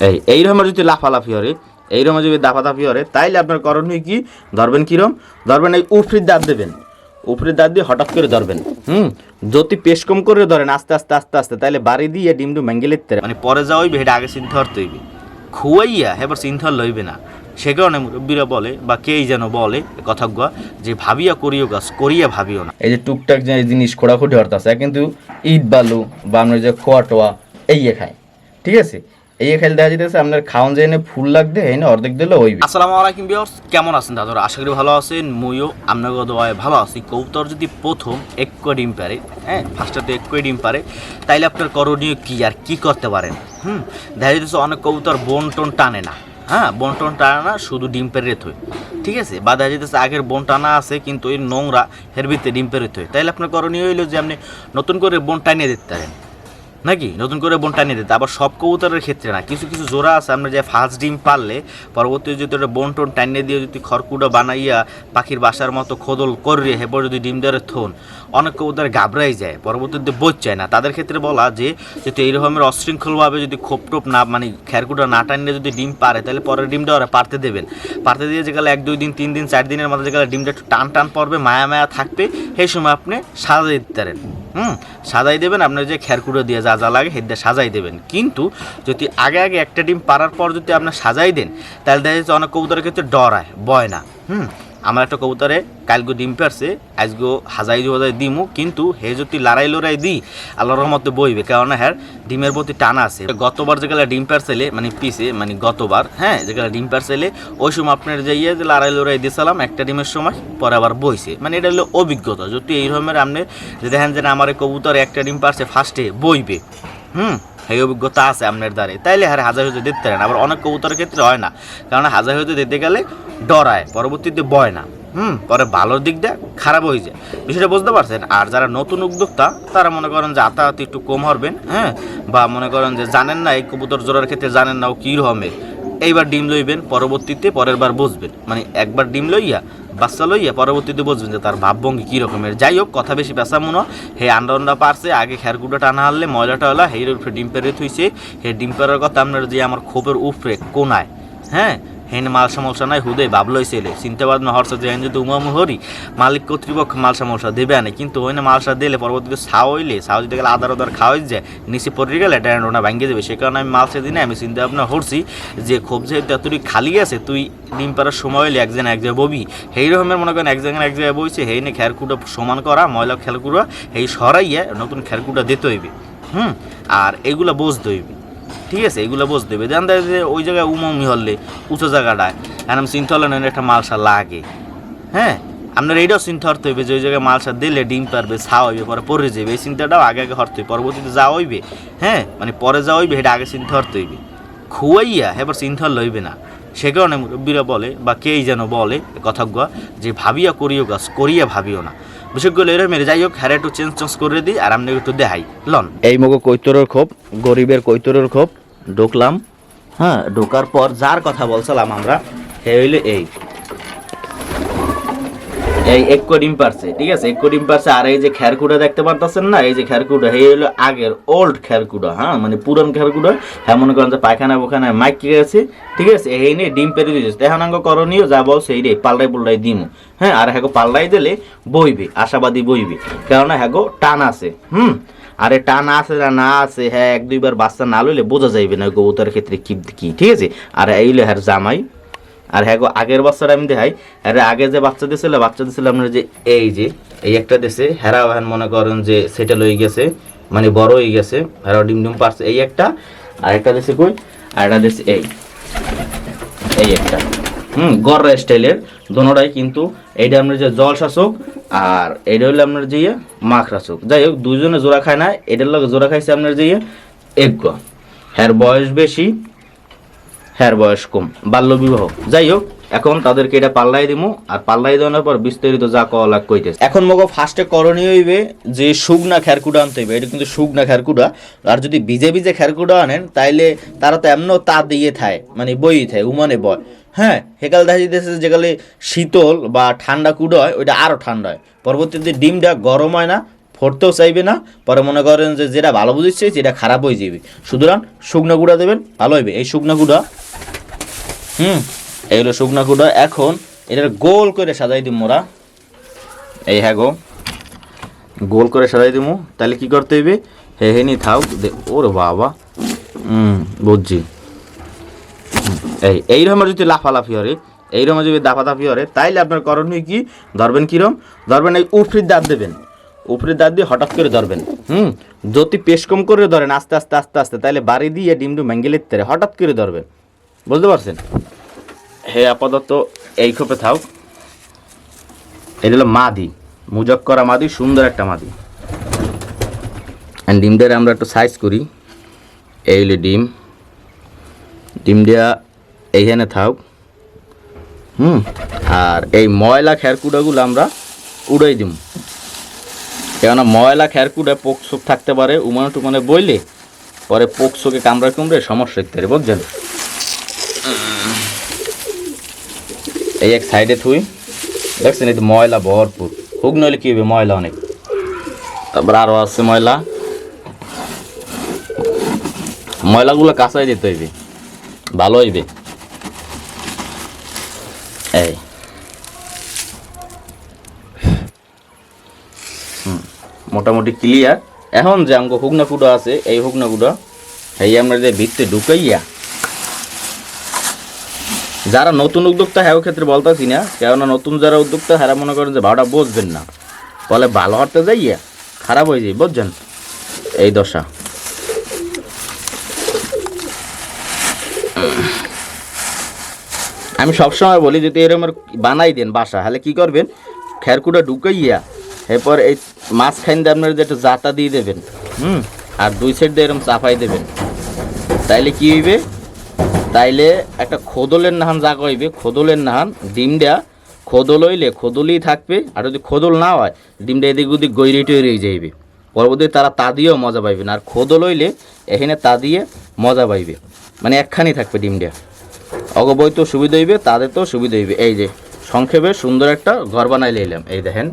এই এই এইরকম যদি লাফালাফি হরে এইরকম যদি দাফাদাফি হরে, তাইলে আপনার করণীয় কি? ধরবেন কিরম? ধরবেন এই উফরির দাঁত দেবেন। উপরের দাঁত দিয়ে হঠাৎ করে ধরবেন। হুম? যদি পেশ কম করে ধরেন, আস্তে আস্তে আস্তে আস্তে তাহলে বাড়ি দিয়ে ডিমডু ভেঙ্গে লিখতে মানে পরে যা হইবে এটা আগে হরতে হইবে। খুয়াইয়া, এবার চিন্তা লইবে না। সে কারণে মুরব্বীরা বলে, বা কেই যেন বলে কথাজ্ঞ যে ভাবিয়া করিও গাছ করিয়া ভাবিও না। এই যে টুকটাক যে জিনিস খোড়াখুটি হরতাছে কিন্তু ইট বালু, বা আমরা যে খোয়া টোয়া এই খায়। ঠিক আছে? এই খেলে দেখা যেতেছে আপনার খাওয়ান যে ফুল লাগবে এনে অর্ধেক দিলে ওই আসসালামু আলাইকুম বিয়ার্স কেমন আছেন দাদা আশা করি ভালো আছেন মুইও আপনার দোয়ায় ভালো আছি। কৌতর যদি প্রথম এক ডিম পারে হ্যাঁ ফার্স্টে এক ডিম পারে, তাইলে আপনার করণীয় কি আর কি করতে পারেন? হুম, দেখা যেতেছে অনেক কবুতর বন টন টানে না। হ্যাঁ বন টন টানে না, শুধু ডিম পেরে থই ঠিক আছে? বা দেখা যেতেছে আগের বন টানা আছে, কিন্তু ওই নোংরা হের ভিতরে ডিম পেরে থই তাইলে আপনার করণীয় হইল যে আপনি নতুন করে বন টানিয়ে দিতে পারেন। নাকি? নতুন করে বোন টানিয়ে দিতে। আবার সব কবুতরের ক্ষেত্রে না, কিছু কিছু জোড়া আছে, আমরা যে ফার্স্ট ডিম পারলে পরবর্তী যদি ওটা বোন টোন টানিয়ে দিয়ে যদি খড়কুটা বানাইয়া পাখির বাসার মতো খোদল করিয়ে হেপর যদি ডিম দেওয়ার থন, অনেক কবুতর ঘাবড়াই যায়, পরবর্তীতে বোঝ যায় না। তাদের ক্ষেত্রে বলা যে, যদি এইরকমের অশৃঙ্খলভাবে যদি খোপ টোপ না মানে খেরকুটা না টানিয়ে যদি ডিম পারে, তাহলে পরের ডিমটা ওরা পারতে দেবেন। পারতে দিয়ে যেগুলো এক, দুই দিন, তিন দিন, চার দিনের মধ্যে যেগুলো ডিমটা একটু টান টান পড়বে, মায়া মায়া থাকবে, সেই সময় আপনি সাজাই দিতে পারেন। হুম? সাজাই দেবেন, আপনার যে খেরকুড়ো দিয়ে যা যা লাগে হেদ্দে সাজাই দেবেন। কিন্তু যদি আগে আগে একটা ডিম পারার পর যদি আপনার সাজাই দেন, তাহলে দেখা যাচ্ছে অনেক কবুতরের ক্ষেত্রে ডরায় বয় না। হুম? আমার একটা কবুতরে, কালগো ডিম পারছে আজগো হাজাই হাজাই দিমু, কিন্তু হে যদি লড়াই লড়াই দিই, আল্লাহর রহমতে বইবে কারণ হ্যাঁ ডিমের প্রতি টানা আছে। গতবার যেগুলো ডিম পারছেলে মানে পিসে মানে গতবার হ্যাঁ যেগুলো ডিম পারছেলে ওই সময় আপনার যে ইয়ে যে লড়াই লড়াই দিয়েছিলাম, একটা ডিমের সময়, পরে আবার বইছে। মানে এটা হলো অভিজ্ঞতা, যদি এই রকমের আপনি দেখেন যে আমার কবুতর একটা ডিম পারছে ফার্স্টে বইবে। হুম? এই অভিজ্ঞতা আছে আপনার দ্বারে তাইলে হারে হাজার হইতে দিতে পারেন, আবার অনেক কবুতরের ক্ষেত্রে হয় না। কারণ হাজার হইতে দিতে গেলে ডরায়, পরবর্তীতে বয় না। হুম, পরে ভালোর দিকটা খারাপ হয়ে যায়। বিষয়টা বুঝতে পারছেন? আর যারা নতুন উদ্যোক্তা, তারা মনে করেন যে আতাহাতি একটু কম হবেন হ্যাঁ? বা মনে করেন যে জানেন না, এই কবুতর জোড়ার ক্ষেত্রে জানেন না ও কী রকমের এইবার ডিম লইবেন, পরবর্তীতে পরের বার বসবেন। মানে একবার ডিম লইয়া, বাচ্চা লইয়া পরবর্তীতে বসবেন যে তার ভাবভঙ্গি কী রকমের। যাই হোক, কথা বেশি পেশা মনে। হে আন্ডা আন্ডা পারছে, আগে খেরকুটা টানা হারলে ময়লাটা হলা হের উপরে ডিম পেরে থুইছে। হে ডিম পেরার কথা আপনার যে আমার খোপের উপরে কোনায় হ্যাঁ? হেন মাল সমস্যা নাই, হুদে ভাবলই ছেলে চিন্তা ভাবনা হরছে যে হেন যদি উমাম হরি মালিক কর্তৃপক্ষ মাল সমস্যা দেবে আনে। কিন্তু ওই না মালসা দিলে পরবর্তীতে ছাও হইলে, ছাও দিতে গেলে আদার আদার খাওয়াই যায়, নিচে পড়ে গেলে ড্যান্ড ওনা ভাঙ্গে যাবে সে কারণে আমি মালসা দিনে আমি চিন্তা ভাবনা হরছি যে খুব যেহেতু এতটুকু খালি আছে, তুই ডিম পাড়ার সময় হইলে একজন এক জায়গায় ববি। সেই রকমের মনে করেন এক জায়গায় এক জায়গায় বইছে হেই নে খেরকুটা সমান করা, ময়লা খেরকুটা এই সরাইয়া নতুন খেরকুটা দিতে হইবে। হুম? আর এগুলা বুঝতে হইবে। ঠিক আছে, এগুলো বুঝতে হবে। যে ওই জায়গায় উমমি হলে উঁচু জায়গাটায়, এখন চিন্তা না, একটা মালসা লাগে। হ্যাঁ? আপনার এইটাও চিন্তা হতে হইবে যে ওই জায়গায় মালসা দিলে ডিম পারবে ছা হইবে, পরে পরে যাবে এই চিন্তাটাও আগে আগে হরতে হইবে পরবর্তীতে যা হইবে হ্যাঁ? মানে পরে যা হইবে, সেটা আগে চিন্তা হতে হইবে। খুয়াইয়া এবার চিন্তা লইবে না। সে কারণে মুরব্বীরা বলে, বা কেই যেন বলে কথাজ্ঞ যে ভাবিয়া করিও গাছ, করিয়া ভাবিও না। বিশেষ করে এরকম যাই হোক হ্যারে একটু চেঞ্জ চেঞ্জ করে দিই, আর আপনি একটু দেখাই। লন। এই মগো কৈতরের খোপ, গরিবের কৈতরের খোপ, ঢুকলাম। হ্যাঁ ঢোকার পর যার কথা বলছিলাম আমরা হে হইলে এই। এই এক ডিম পারছে, ঠিক আছে? এক ডিম পারছে, আর এই যে খেরকুটা দেখতে পারতেছেন না? এই যে খেরকুটা এই হলো আগের ওল্ড খেরকুটা হ্যাঁ? মানে পুরান খেরকুটা হ্যাঁ মনে করেন যে পায়খানা বোখানা মাইক কি গেছে, ঠিক আছে? এই নিয়ে ডিম পেরে দিয়েছে। এখন করণীয়, যা বল সেই রে, পাল্টাই পুল্টাই দিমু হ্যাঁ? আর হ্যাগো পাল্টাই দিলে বইবে, আশাবাদী বইবে। কেননা হ্যাগো টান আছে, হুম? আরে টান আছে না না আছে হ্যাঁ এক দুইবার বাচ্চা না লইলে বোঝা যাইবে না কবুতরের ক্ষেত্রে কি কি, ঠিক আছে? আর এইলে হ্যার জামাই আর হ্যাঁ আগের বাচ্চাটা আমি দেখাই আরে আগে যে বাচ্চা দিয়েছিল বাচ্চা দিয়েছিল আপনার যে এই যে এই একটা দেশে হেরা এখন মনে করেন যে সেটেল হয়ে গেছে মানে বড় হয়ে গেছে হেরা ডিম ডিম পারছে এই একটা আর একটা দেশে কই আর একটা দেশে এই এই একটা। হুম গড় স্টাইলের দোনোটাই কিন্তু এইটা আপনার যে জল শাসক আর এইটা হলো আপনার যে ইয়ে, মাখ শাসক। যাই হোক দুজনে জোড়া খায় না এটার লগে জোড়া খাইছে আপনার যে ইয়ে, এগ্য হ্যার বয়স বেশি হ্যার বয়স কম বাল্য বিবাহ যাই হোক, এখন তাদেরকে এটা পাল্লাই দিমু, আর পাল্লাই দেওয়ার পর বিস্তারিত যা কওয়া লাগ কইতেছে। এখন মগো ফার্স্টে করণীয় হইবে যে শুকনা খেরকুটা আনতে হইবে, এটা কিন্তু শুকনা খেরকুটা আর যদি ভিজে ভিজে খেরকুটা আনেন, তাইলে তারা তো এমনও তা দিয়ে থায় মানে বই থায়, উমানে বয়। হ্যাঁ হেকাল দেখা যেতেছে যেকালে শীতল বা ঠান্ডা কুড়ো হয়, ওইটা আরও ঠান্ডা হয়। পরবর্তীতে ডিমটা গরম হয় না ফোরতেও চাইবে না, পরে মনে করেন যে যেটা ভালো বুঝছে যেটা খারাপ হয়ে যাবে সুতরাং শুকনো গুঁড়া দেবেন, ভালো হইবে। এই শুকনো গুঁড়া হুম এইগুলো শুকনা গুঁড়া এখন এটার গোল করে সাজাই দিব মোরা। এই হ্যাঁ গো গোল করে সাজাই দিব তাহলে কি করতে হইবে? হে হে নি থাক ওরে বাবা। হুম বুঝছি। হুম, এই এইরকম যদি লাফালাফি হরে এইরকম যদি দাফাদাফি হরে তাইলে আপনার করণীয় কি? ধরবেন কিরম? ধরবেন এই উফরির দাঁত দেবেন। উপরের দাঁত দিয়ে হঠাৎ করে ধরবেন। হুম যদি পেশ কম করে ধরেন আস্তে আস্তে আস্তে আস্তে তাহলে বাড়ি দিয়ে ডিমডু ভেঙে লিখতে হঠাৎ করে ধরবেন। বুঝতে পারছেন? হে আপাতত এই খোপে থাক এটা হলো মাদি মুজক করা মাদি, সুন্দর একটা মাদি। অ্যান্ড ডিমটার আমরা একটু সাইজ করি। এই হলো ডিম। ডিম দেওয়া এইখানে থাক হুম? আর এই ময়লা খেরকুটাগুলো আমরা উড়াই দিম। কেননা ময়লা খেরকুটে পোক শোক থাকতে পারে উমানো টুমানে বইলে পরে পোক শোকে কামড়ে কুমড়ে সমস্যা হতে পারে, বুঝছেন? এই এক সাইডে থুই। দেখছেন, এই ময়লা ভরপুর। হুক, নইলে কি হবে ময়লা অনেক। তারপর আরও আছে ময়লা। ময়লাগুলো কাঁচাই দিতে হইবে। ভালো হইবে। এই। মোটামুটি ক্লিয়ার। এখন যে আমাকে হুগনা কুটো আছে, এই হুগনা কুটো এই আমরা যে ভিত্তি ঢুকাইয়া যারা নতুন উদ্যোক্তা হ্যাঁ ক্ষেত্রে বলতেছি না, কেননা নতুন যারা উদ্যোক্তা হ্যাঁ মনে করেন যে ভাড়া বসবেন না। ফলে ভালো হতে যাইয়া খারাপ হয়ে যায় বুঝছেন? এই দশা। আমি সবসময় বলি, যদি এরকম বানাই দেন বাসা, তাহলে কি করবেন? খেরকুটা ঢুকাইয়া এরপর এই মাঝখান দিয়ে আপনার যে একটা জাতা দিয়ে দেবেন, হুম? আর দুই সাইড দিয়ে এরকম চাপাই দেবেন। তাইলে কি হইবে? তাইলে একটা খোদলের নাহান যা হইবে খোদলের নাহান ডিম দেয়া খোদল হইলে খোদলই থাকবে, আর যদি খোদল না হয়, ডিমটা এদিক ওদিক গৈরি টৈরি যাইবে। পরবর্তী তারা তা দিয়েও মজা পাইবে না, আর খোদল হইলে এখানে তা দিয়ে মজা পাইবে। মানে একখানি থাকবে ডিম ডিমটা অগবই তো সুবিধা হইবে, তাদের তো সুবিধা হইবে। এই যে, সংক্ষেপে সুন্দর একটা ঘর বানাই লইলাম। এই দেখেন।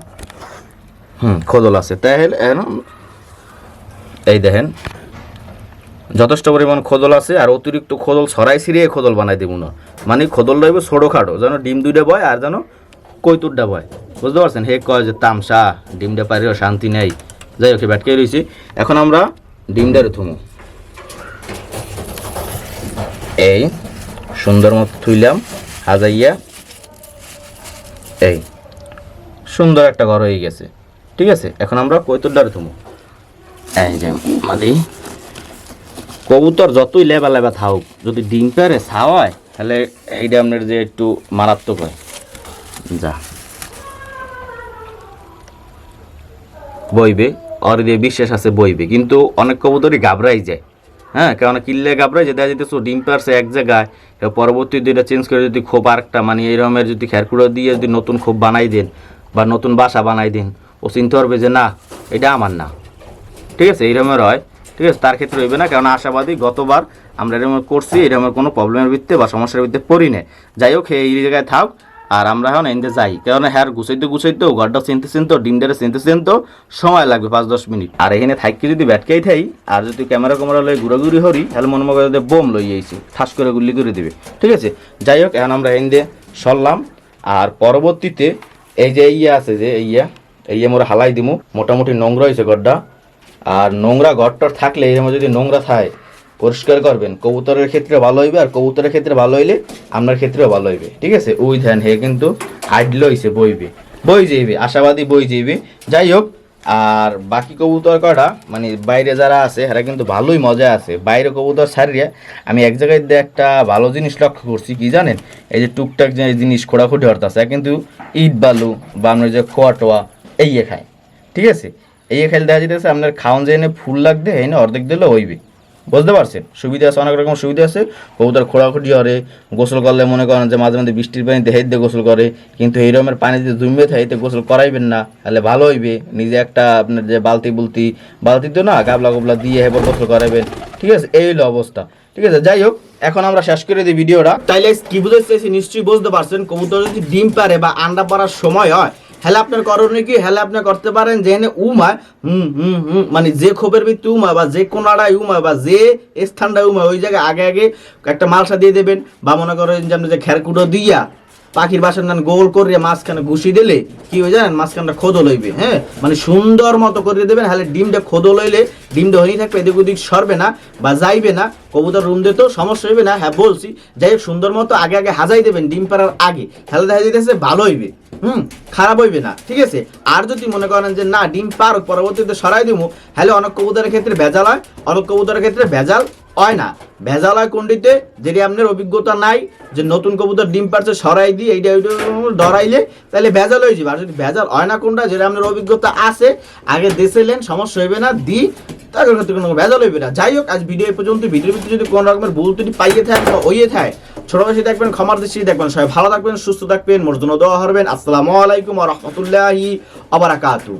হুম, খোদল আছে। তাহলে এই দেখেন। যথেষ্ট পরিমাণ খোদল আছে আর অতিরিক্ত খোদল ছড়াই সিরিয়ে খোদল বানাই দেবো না। মানে খোদল রইবে ছোটো খাটো, যেন ডিম দুইটা বয় আর যেন কৈতুরটা বয়। বুঝতে পারছেন? হে কয় যে তামসা ডিমটা পারিও শান্তি নেই। যাই হোক ব্যাটকে রয়েছি এখন আমরা ডিমটারে থুমু। এই সুন্দর মতো থুইলাম হাজাইয়া এই সুন্দর একটা ঘর হয়ে গেছে। ঠিক আছে? এখন আমরা কৈতুরডারে থুমু। এই যে মাদি কবুতর যতই লেবা লেবা থাকুক, যদি ডিম পেরে ছাওয়ায়, তাহলে এইটা আপনার যে একটু মারাত্মক হয়। যা। বইবে ওর দিয়ে বিশ্বাস আছে বইবে, কিন্তু অনেক কবুতরই ঘাবড়াই যায়। হ্যাঁ কেন কিনলে ঘাবড়াই যে দেখা যেতেছো ডিম পারছে এক জায়গায় পরবর্তী দুইটা চেঞ্জ করে যদি খোপ আরেকটা মানে এই রকমের যদি খেরকুড়ো দিয়ে যদি নতুন খোপ বানাই দেন, বা নতুন বাসা বানাই দেন, ও চিনতে পারবে যে না, এটা আমার না। ঠিক আছে এইরকমের হয়। ঠিক আছে? তার ক্ষেত্রে হইবে না কারণ আশাবাদী গতবার আমরা এরকম করছি এরকমের কোনো প্রবলেমের ভিত্তিতে বা সমস্যার ভিত্তিতে পড়ি না যাই হোক, এই জায়গায় থাক, আর আমরা এখন এনতে যাই। কারণ হ্যার গুছাইতে গুছাইতে, ঘরটা চিনতে চিনতে ডিমটারে চিনতে চিনতে সময় লাগবে পাঁচ দশ মিনিট। আর এখানে থাকি যদি ব্যাটকেই থাই, আর যদি ক্যামেরা ক্যামেরা লই ঘুরাঘুরি হরি তাহলে মনে মনে করে বোম লই আইছি, ঠাস করে গুলি করে দিবে। ঠিক আছে? যাই হোক, এখন আমরা এনে সরলাম। আর পরবর্তীতে এই যে ইয়া আছে যে ইয়া, এই মোরা হালাই দিমু। মোটামুটি নোংরা হয়েছে ঘরটা। আর নোংরা ঘরটর থাকলে এর মধ্যে যদি নোংরা থাকে, পরিষ্কার করবেন, কবুতরের ক্ষেত্রে ভালো হইবে আর কবুতরের ক্ষেত্রে ভালো হইলে আপনার ক্ষেত্রেও ভালো হইবে, ঠিক আছে? ওই ধ্যান, হে কিন্তু হাইডল হইছে, বইবে, বই যাইবে, আশাবাদী বই যাইবে। যাই হোক, আর বাকি কবুতর কটা মানে বাইরে যারা আছে, এরা কিন্তু ভালোই মজা আছে। বাইরে কবুতর ছাড়িয়ে আমি এক জায়গায় দিয়ে একটা ভালো জিনিস লক্ষ্য করছি, কি জানেন? এই যে টুকটাক যে জিনিস খোঁড়াখুঁটি হরতাছে কিন্তু ইট বালু বা আমরা যে খোয়া টোয়া, এই খায়, ঠিক আছে? এই খেলে দেখা যেতেছে আপনার খাওয়ান যে এনে ফুল লাগবে এনে অর্ধেক দিলে হইবে। বুঝতে পারছেন? সুবিধা আছে, অনেক রকম সুবিধা আছে। কবুতর খোঁড়াখুঁটি করে গোসল করলে মনে করেন যে মাঝে মাঝে বৃষ্টির পানিতে হেঁট দিয়ে গোসল করে, কিন্তু এই রকমের পানি যদি জমবে থাকে গোসল করাইবেন না, তাহলে ভালো হইবে। নিজে একটা আপনার যে বালতি বুলতি বালতি তো না, গাবলা গোবলা দিয়ে হেবার গোসল করাইবেন। ঠিক আছে, এই হলো অবস্থা। ঠিক আছে, যাই হোক, এখন আমরা শেষ করে দিই ভিডিওটা। তাইলে কি বুঝতে চাইছি নিশ্চয়ই বুঝতে পারছেন, কবুতর যদি ডিম পারে বা আন্ডা পারার সময় হয় হ্যালে আপনার করণীয় কি? হ্যালে আপনি করতে পারেন যে এনে উমা, হুম হুম হুম মানে যে খোপের ভিত্তি উমা বা যে কোনাড়ায় উমা বা যে স্থানটা উমা, ওই জায়গায় আগে আগে একটা মালসা দিয়ে দেবেন বা মনে করেন যে আপনি যে খেরকুটো দিয়া পাখির বাসার নান গোল করে মাঝখানে ঘুষি দিলে কি হয়ে জানেন মাঝখানটা খোদো লইবে হ্যাঁ? মানে সুন্দর মতো করে দেবেন, হলে ডিমটা খোদো লইলে ডিমটা হয়েই থাকবে, এদিক ওদিক সরবে না বা যাইবে না, কবুতর রুম দিতেও সমস্যা হইবে না হ্যাঁ বলছি। যাই হোক, সুন্দর মতো আগে আগে হাজাই দেবেন ডিম পাড়ার আগে। তাহলে দেখা যেতেছে ভালো হইবে। হুম, খারাপ হইবে না, ঠিক আছে? আর যদি মনে করেন যে না, ডিম পারক পরবর্তীতে সরাই দিব হ্যালে অনেক কবুতরের ক্ষেত্রে ভেজাল হয়, অনেক কবুতরের ক্ষেত্রে ভেজাল হয় না। ভেজাল হয় কোনটিতে? যেটি আপনার অভিজ্ঞতা নাই, যে নতুন কবুতর ডিম পারছে, সরাই দিয়ে এইটা ওইটা ডরাইলে তাহলে ভেজাল হয়ে যাবে। আর যদি ভেজাল হয় না কোনটা, যেটা আপনার অভিজ্ঞতা আছে, আগে দেশেলেন সমস্যা হইবে না, দি তাদের ক্ষেত্রে কোনো ভেজাল হইবে না। যাই হোক, আজ ভিডিও পর্যন্ত ভিডিওর ভিতরে যদি কোনো রকমের ভুল ত্রুটি পাইয়ে থাকে বা ওইয়ে থাকে, ছোট বেশি দেখবেন, ক্ষমার দৃষ্টি দেখবেন, সবাই ভালো থাকবেন, সুস্থ থাকবেন মোর জন্য দোয়া হরবেন আসসালামু আলাইকুম রহমতুল্লাহি আবারাকাতু